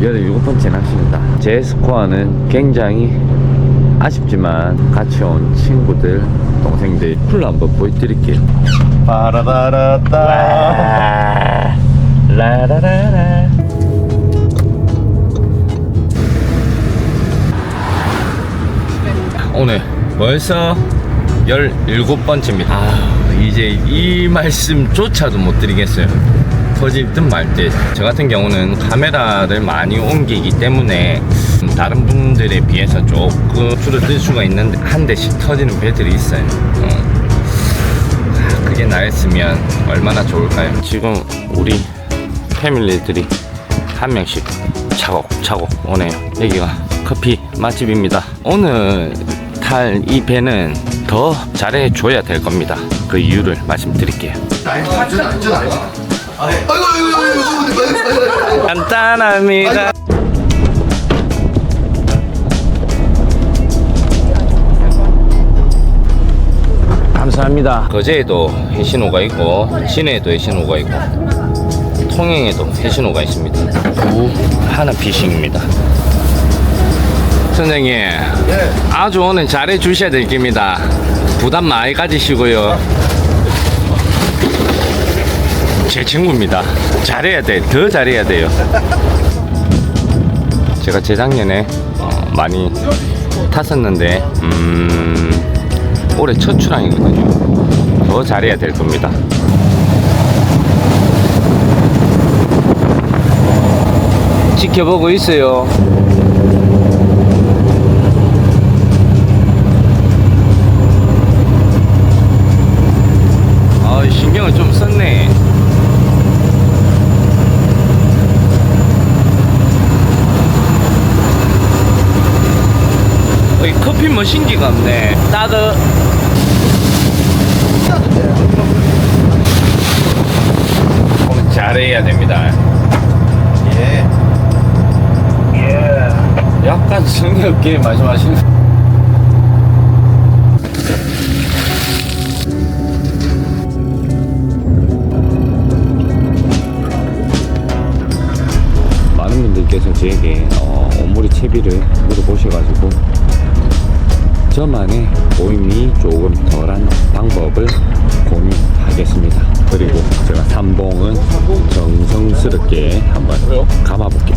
17번째 낚시입니다. 제 스코어는 굉장히 아쉽지만 같이 온 친구들, 동생들 풀로 한번 보여드릴게요. 빠라바라따 라라라라. 오늘 벌써 17번째입니다. 아, 이제 이 말씀조차도 못 드리겠어요. 터질 듯말 듯. 저 같은 경우는 카메라를 많이 옮기기 때문에 다른 분들에 비해서 조금 줄어들 수가 있는데 한 대씩 터지는 배들이 있어요. 어. 아, 그게 나였으면 얼마나 좋을까요? 지금 우리 패밀리들이 한 명씩 차곡차곡 오네요. 여기가 커피 맛집입니다. 오늘 탈 이 배는 더 잘해줘야 될 겁니다. 그 이유를 말씀드릴게요. 간단합니다. 감사합니다. 거제에도 해신호가 있고 진해에도 해신호가 있고 통영에도 해신호가 있습니다. 구 하나 피싱입니다. 선생님, 아주 오늘 잘해 주셔야 될 겁니다. 부담 많이 가지시고요. 제 친구입니다. 잘해야 돼. 더 잘해야 돼요. 제가 재작년에 어, 많이 탔었는데, 음, 올해 첫 출항이거든요. 더 잘해야 될 겁니다. 지켜보고 있어요. 아, 신경을 좀 썼네. 어, 이 커피 머신기가 없네. 따뜻. 오늘 잘해야 됩니다. 예 약간 성의 없게 말씀하시는. 많은 분들께서 저에게 어, 오모리 채비를 물어보셔가지고 저만의 보임이 조금 덜한 방법을 공유하겠습니다. 그리고 제가 삼봉은 정성스럽게 한번 감아볼게요.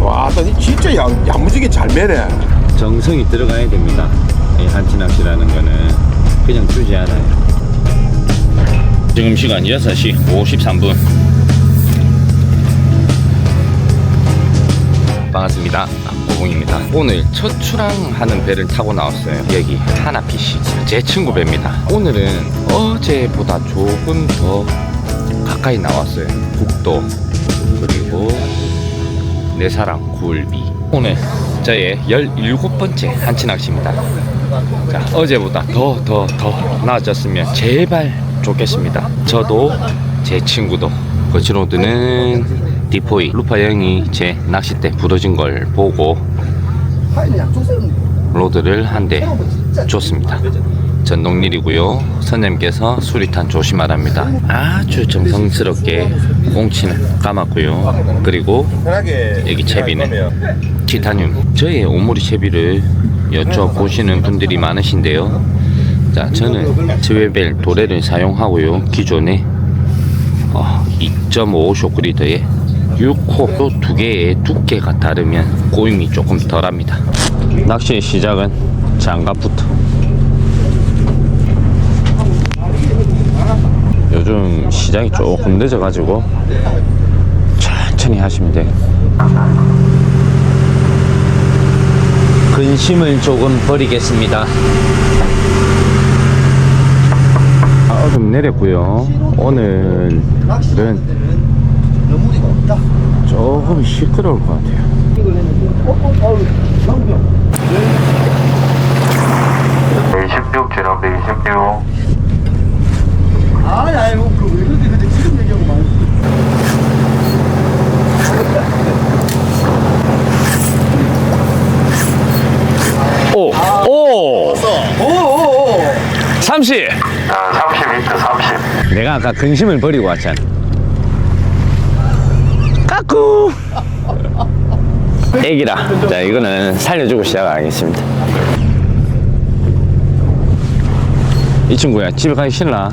와, 니 진짜 야, 야무지게 잘 매네. 정성이 들어가야 됩니다. 이 한치 낚시라는 거는 그냥 주지 않아요. 지금 시간 6시 53분. 반갑습니다. 고봉입니다. 오늘 첫 출항하는 배를 타고 나왔어요. 여기 하나피시 제 친구 배입니다. 오늘은 어제보다 조금 더 가까이 나왔어요. 국도 그리고 내 사랑 굴비 오늘 저의 17번째 한치 낚시입니다 자 어제보다 더 더 더 나아졌으면 제발 좋겠습니다 저도 제 친구도 거치로드는 디포이 루파 형이 제 낚싯대 부러진 걸 보고 로드를 한 대 줬습니다. 전동릴이고요. 선생님께서 수리탄 조심하랍니다. 아주 정성스럽게 공치는 감았고요. 그리고. 여기 채비는 티타늄. 저의 오모리 채비를 여쭤보시는 분들이 많으신데요. 자 저는 스웨벨 도레를 사용하고요. 기존에 어, 2.5 쇼크리더에 6호 두 개의 두께가 다르면 고임이 조금 덜합니다 낚시의 시작은 장갑부터 요즘 시장이 조금 늦어가지고 천천히 하시면 돼요 근심을 조금 버리겠습니다. 아, 얼음 내렸고요. 오늘은 조금 시끄러울 것 같아요. 116 지난 116 아니 아니 뭐왜 그런데 근데 지금 얘기하고 말고 오! 오! 오 오 오 30! 자 30m 30 내가 아까 근심을 버리고 왔잖아. 까꾸! 애기라. 자, 이거는 살려주고 시작하겠습니다. 이 친구야, 집에 가기 싫나?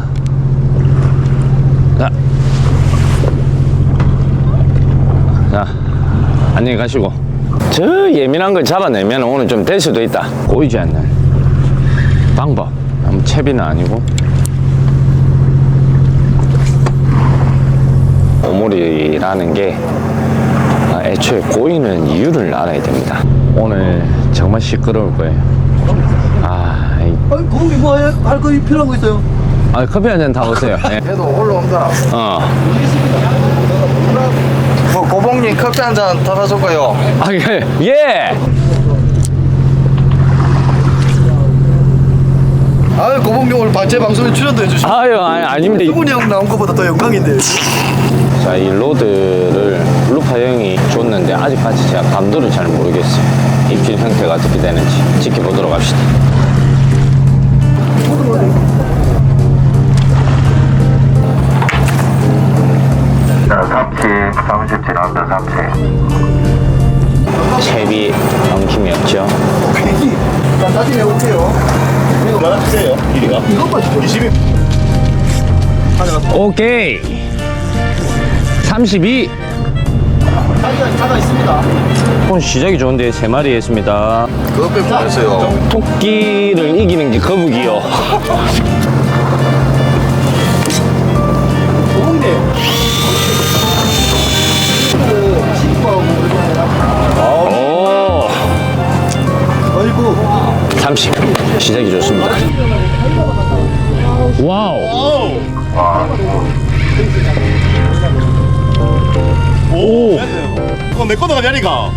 자. 자, 안녕히 가시고. 저 예민한 걸 잡아내면 오늘 좀 될 수도 있다. 꼬이지 않는 방법. 너무 채비는 아니고. 오물이라는 게 아, 애초에 꼬이는 이유를 알아야 됩니다. 오늘 정말 시끄러울 거예요. 아, 이- 아니 거기 뭐할거 필요한 거 있어요? 아 커피 한 잔 다 오세요. 예. 얘도 올라온다. 어. 뭐 고봉님 커피 한잔 타다 줄까요? 아, 예. 예. 아유 오늘 제 방송에 출연도 해주시고 아유, 아니, 아닙니다. 이분이 형 나온 것보다 더 영광인데. 자, 이 로드를 루파 형이 줬는데 아직까지 제가 감도를 잘 모르겠어요. 입질 형태가 어떻게 되는지 지켜보도록 합시다. 32. 사진 차가 있습니다. 오늘 시작이 좋은데 세 마리 했습니다. 그것 빼고 했어요. 토끼를 이기는 게 거북이요. 오. 내 거다 야리가.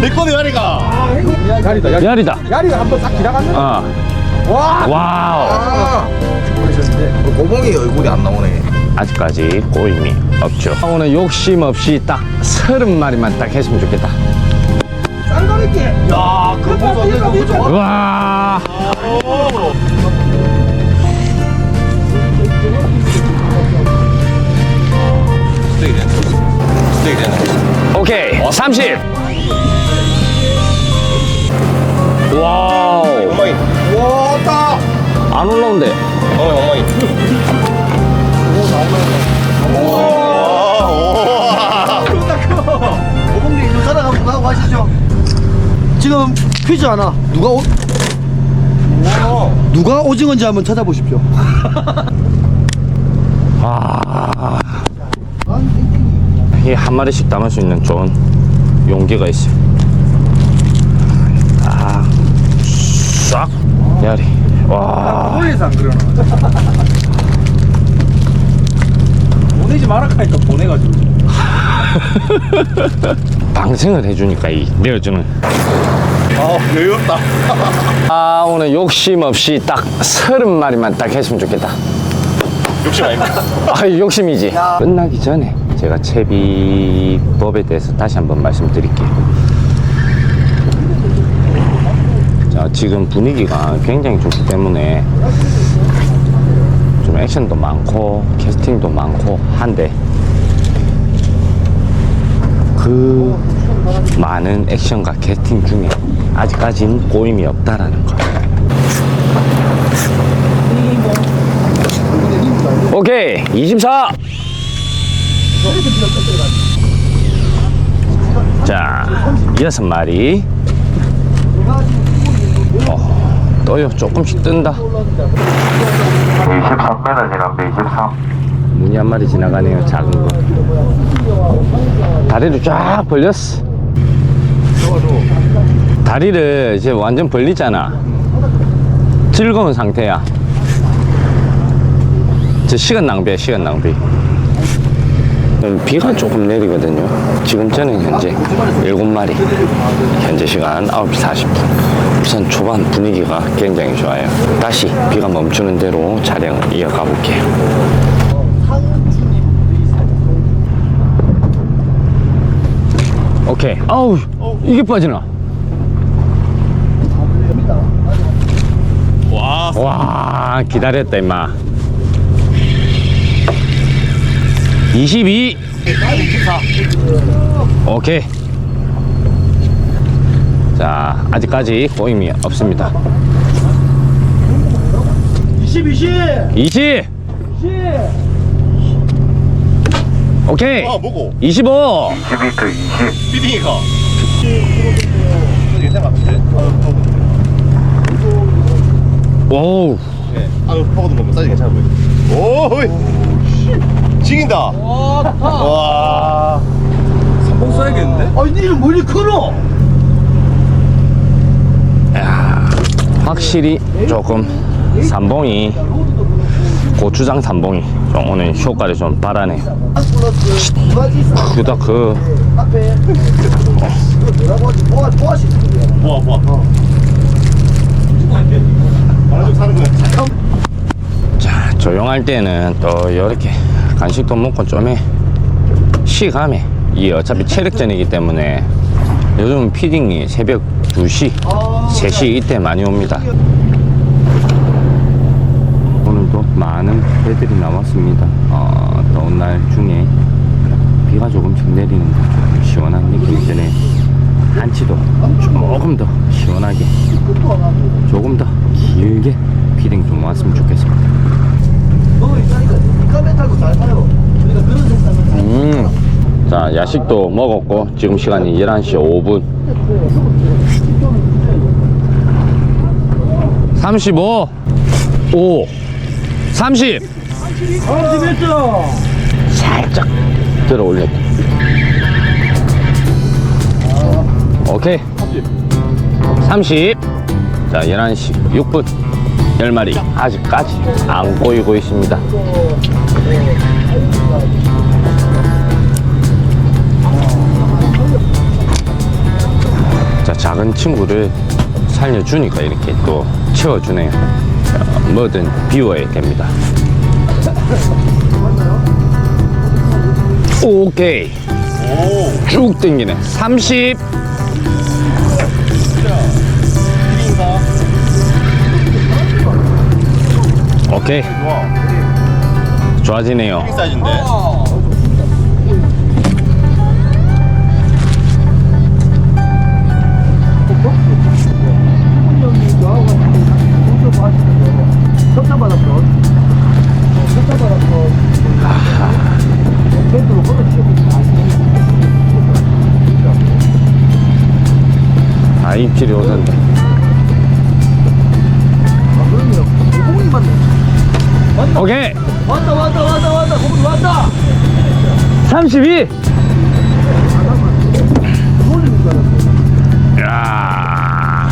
내 거다 야리가. 야리다. 야리가 한번 딱 지나갔네. 아. 와. 와우. 아. 고봉이 얼굴이 안 나오네. 아직까지 꼬임이 없죠. 오늘 욕심 없이 딱 서른 마리만 딱 했으면 좋겠다. 쌍가리게. 야, 그거 보자. 내가 보자. 와. 오케이. 30. 와우. 어머니. 와, 따. 안 올라온대. 좀 살아가고 하고 하시죠. 지금 퀴즈 하나. 누가 오, 누가 오징어인지 한번 찾아보십시오. 아. 한 마리씩 담을 수 있는 좋은 용기가 있어요. 아, 싹 야리. 와, 보내서 안 그러나. 보내지 말아카니까 보내가지고. 방생을 해주니까 이 내어주는. 아, 여유롭다. 아, 오늘 욕심 없이 딱 서른 마리만 딱 했으면 좋겠다. 욕심 아닙니까? 아, 욕심이지. 끝나기 전에 제가 채비법에 대해서 다시 한번 말씀드릴게요. 자, 지금 분위기가 굉장히 좋기 때문에 좀 액션도 많고 캐스팅도 많고 한데 그 많은 액션과 캐스팅 중에 아직까지는 꼬임이 없다라는 거. 오케이 24. 자 여섯 마리. 어, 떠요 조금씩 뜬다. 23m 지났다, 23. 무늬 한 마리 지나가네요 작은 거. 다리를 쫙 벌렸어. 다리를 이제 완전 벌리잖아. 즐거운 상태야. 저 시간 낭비야, 시간 낭비. 음, 비가 조금 내리거든요. 지금 저는 현재 7마리. 현재 시간 9시 40분. 우선 초반 분위기가 굉장히 좋아요. 다시 비가 멈추는 대로 촬영을 이어가 볼게요. 오케이. 아우, 이게 빠지나? 와, 기다렸다, 임마. 22 오케이. 자 아직까지 꼬임이 없습니다. 20, 20. 20 오케이. 아 뭐고? 25 12트 20 피딩이가 괜찮은 것 같은데 오우. 네. 아 퍼거든 보면 사이즈 괜찮아 보여 오이 지긴다 와 삼봉 써야겠는데? 아, 니는 머리 크노? 확실히 조금 삼봉이 고추장 삼봉이 좀 오늘 효과를 좀 있어. 그다 그. 이거 자, 조용할 때는 또 이렇게 간식도 먹고 좀 해. 시감에. 이 어차피 체력전이기 때문에 요즘 피딩이 새벽 2시, 3시 이때 많이 옵니다. 오늘도 많은 배들이 나왔습니다. 어, 더운 날 중에 비가 조금씩 내리는데 좀 시원한 느낌이 드네요. 한치도 조금 더 시원하게 조금 더 길게 피딩 좀 왔으면 좋겠습니다. 너 있다니까. 카메 타고 잘 타요. 우리가 그런 생각을 잘 음. 자, 야식도 먹었고, 지금 시간이 11시 5분. 35, 5, 30. 31점. 살짝 들어 올려. 오케이. 30. 자, 11시 6분. 10마리. 아직까지 안 꼬이고 있습니다. 자, 작은 친구를 살려주니까 이렇게 또 채워주네요. 자, 뭐든 비워야 됩니다. 오케이. 쭉 당기네. 30. 오케이. 좋아 좋아지네요. 빅 사이즈인데 형님 저하고 같이 왔다, 오케이. 왔다, 왔다, 왔다, 왔다. 공이 왔다. 32. 돌리는 줄 알았어. 야.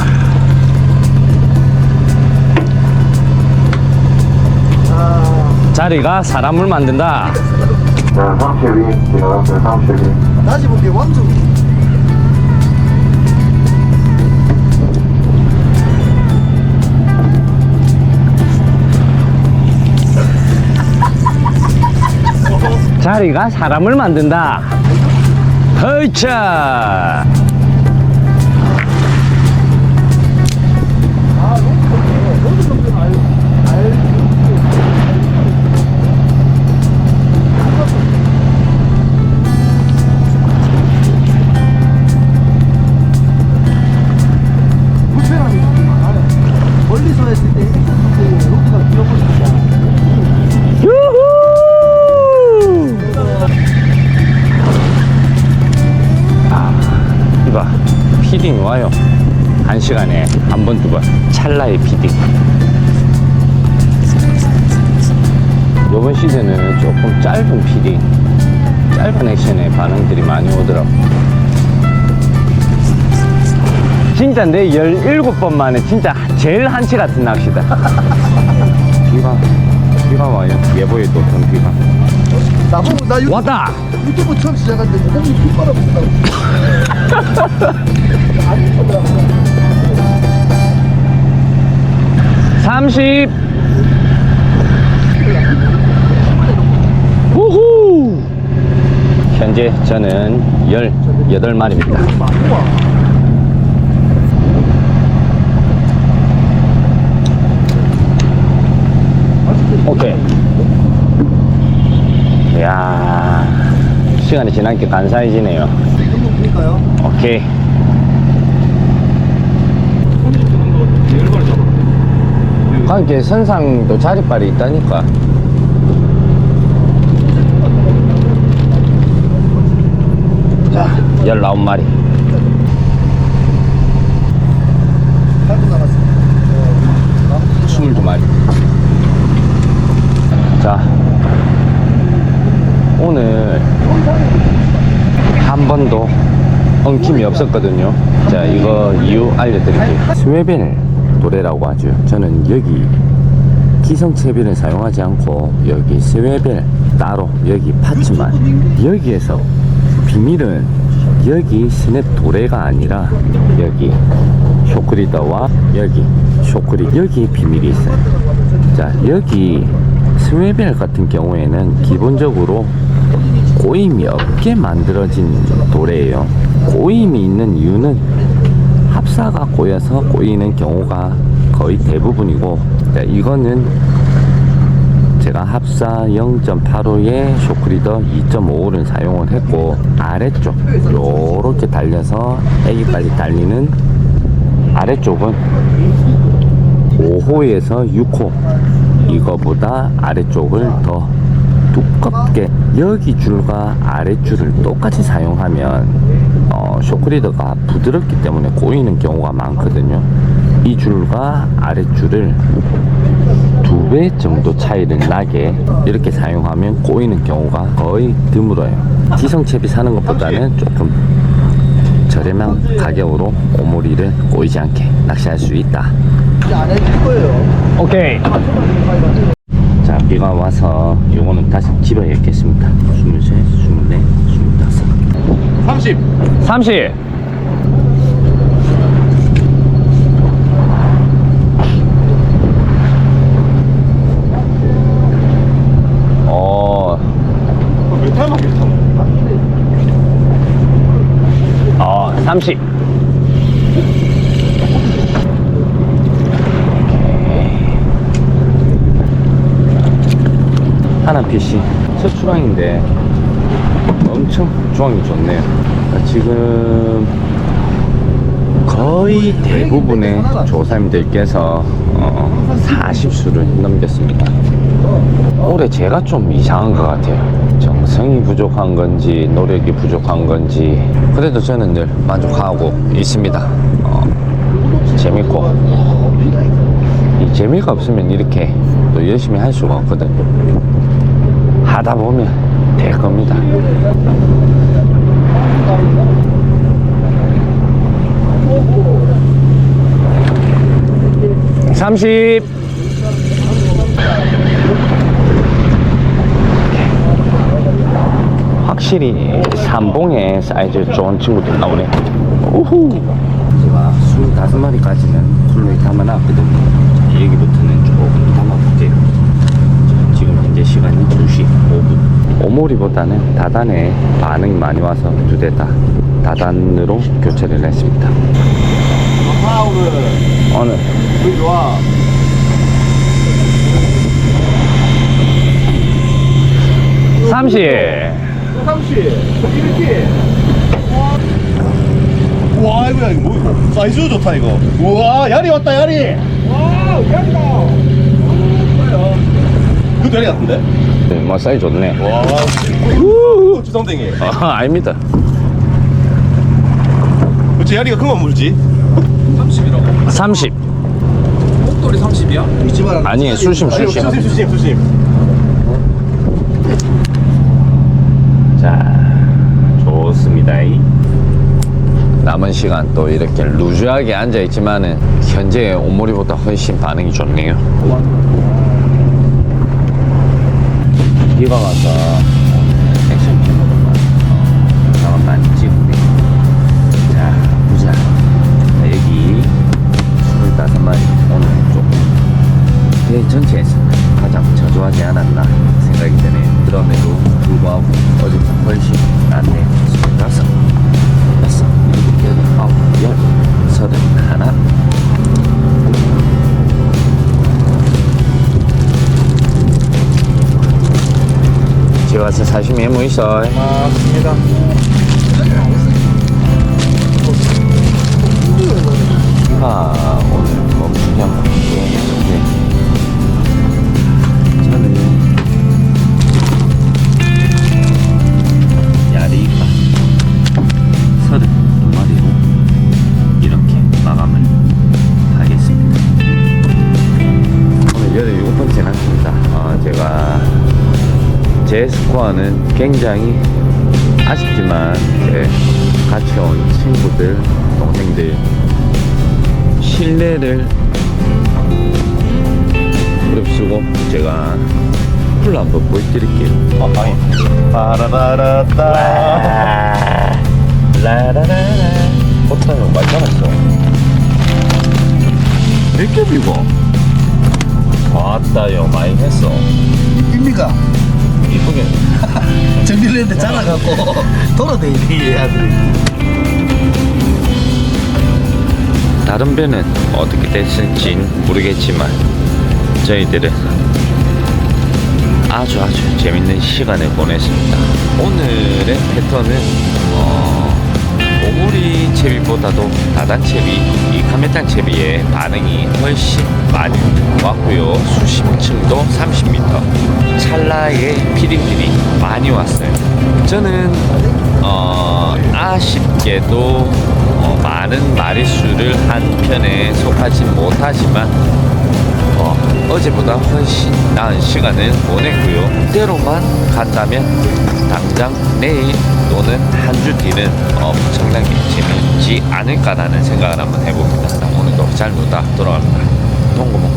아, 자리가 사람을 만든다. 자32 지나갔어요 32 다시 볼게 왕중. 자리가 사람을 만든다. 헐차. 시간에 한 번, 두 번. 찰나의 피딩. 이번 시즌은 조금 짧은 피딩, 짧은 액션의 반응들이 많이 오더라고. 진짜 내 17번 만에 진짜 제일 한치 같은 낚시다. 비가, 비가 와요. 예보에도 어떤 비가. 나보고 나 유, 왔다! 유튜브 처음 시작했는데 형이 빗바람 분다고. 안 쳐더라고. 30 우후 현재 저는 18마리입니다 오케이 야 시간이 지나니까 간사해지네요. 이거 보니까요. 오케이. 관계 선상도 자리빨이 있다니까. 자, 19마리. 8분 남았습니다. 22마리. 자, 오늘 한 번도 엉킴이 없었거든요. 자, 이거 이유 알려드릴게요. 스웨벨 노래라고 하죠. 저는 여기 기성체비를 사용하지 않고 여기 스웨벨 따로 여기 파츠만 여기에서 비밀은 여기 스냅 도래가 아니라 여기 쇼크리더와 여기 쇼크리 여기에 비밀이 있어요. 자 여기 스웨벨 같은 경우에는 기본적으로 꼬임이 없게 만들어진 도래예요. 꼬임이 있는 이유는 합사가 꼬여서 꼬이는 경우가 거의 대부분이고 자, 이거는 제가 합사 0.85에 쇼크리더 2.55를 사용을 했고 아래쪽 요렇게 달려서 애기까지 달리는 아래쪽은 5호에서 6호 이거보다 아래쪽을 더 두껍게 여기 줄과 아래 줄을 똑같이 사용하면 어, 쇼크리더가 부드럽기 때문에 꼬이는 경우가 많거든요. 이 줄과 아래줄을 두 배 정도 차이를 나게 이렇게 사용하면 꼬이는 경우가 거의 드물어요. 기성채비 사는 것보다는 조금 저렴한 가격으로 오모리를 꼬이지 않게 낚시할 수 있다. 이제 안 해줄 거예요. 오케이. 자 비가 와서 요거는 다시 집어야겠습니다. 23, 24, 25 30 30 어, 몇 어, 30. 하나 PC. 첫 출항인데 엄청 주황이 좋네요. 아, 지금 거의 대부분의 조사님들께서 어, 40수를 넘겼습니다. 올해 제가 좀 이상한 것 같아요. 정성이 부족한 건지 노력이 부족한 건지 그래도 저는 늘 만족하고 있습니다. 어, 재밌고 이 재미가 없으면 이렇게 또 열심히 할 수가 없거든요. 하다 보면 될 겁니다. 삼십. 확실히 삼봉에 사이즈 좋은 친구들 나오네. 우후. 제가 25마리까지는 쿨로에 담아놨거든요. 자, 여기부터는 조금 담아볼게요. 자, 지금 현재 시간이 2시 5분. 오모리보다는 다단에 반응이 많이 와서 두 대 다 다단으로 교체를 했습니다. 아 오늘. 오늘 그 좋아 30. 30 이렇게 와 아이고야 이거 뭐 이거 사이즈 좋다 이거. 우와 야리 왔다 야리. 와 야리다. 야리 같은데 네, 뭐 사이즈 좋네. 와 우, 주성댕이 아, 아닙니다. 그치 야리가 큰건 물지 30. 목도리 30이야? 이지만 아니, 수심, 아니, 수심. 수심 수심 수심 자, 좋습니다. 이. 남은 시간 또 이렇게 루즈하게 앉아 있지만은 현재 오모리보다 훨씬 반응이 좋네요. 뒤가 와서 액션 찍어볼까? 잠깐만 찍을게. 자, 보자. 자, 여기 25마리 오늘 조금 전체에서 가장 저조하지 않았나 생각이 되네. 그럼에도 불구하고 어제보다 훨씬 낫네. 25, 26, 27, 28, 30, 집에 가서 사시미 해모 있어. 맞습니다. 아, 제 스코어는 굉장히 아쉽지만 제 같이 온 친구들, 동생들 신뢰를 무릅쓰고 제가 풀 한번 보여드릴게요. 아, 아니. 바라바라따. 라라라라. 꽃다요 많이 잡았어. 몇 겹이고? 왔다요 많이 했어. 입니까? 이쁘게. 정비를 했는데 잘라갖고 돌아다니니 아들이 다른 배는 어떻게 됐을진 모르겠지만 저희들은 아주 아주 재밌는 시간을 보냈습니다. 오늘의 패턴은 어, 오구리 채비보다도 다단 채비, 이 카메탄 채비의 반응이 훨씬 많이 왔고요. 수심층도 30m. 찰나의 피딩들이 많이 왔어요. 저는 어, 아쉽게도 어, 많은 마리수를 한 편에 속하지 못하지만 어, 어제보다 훨씬 나은 시간을 보냈고요. 이대로만 간다면 당장 내일 또는 한 주 뒤는 엄청나게 재밌지 않을까라는 생각을 한번 해봅니다. 오늘도 잘 놀다 돌아갑니다. 동고 먹고요.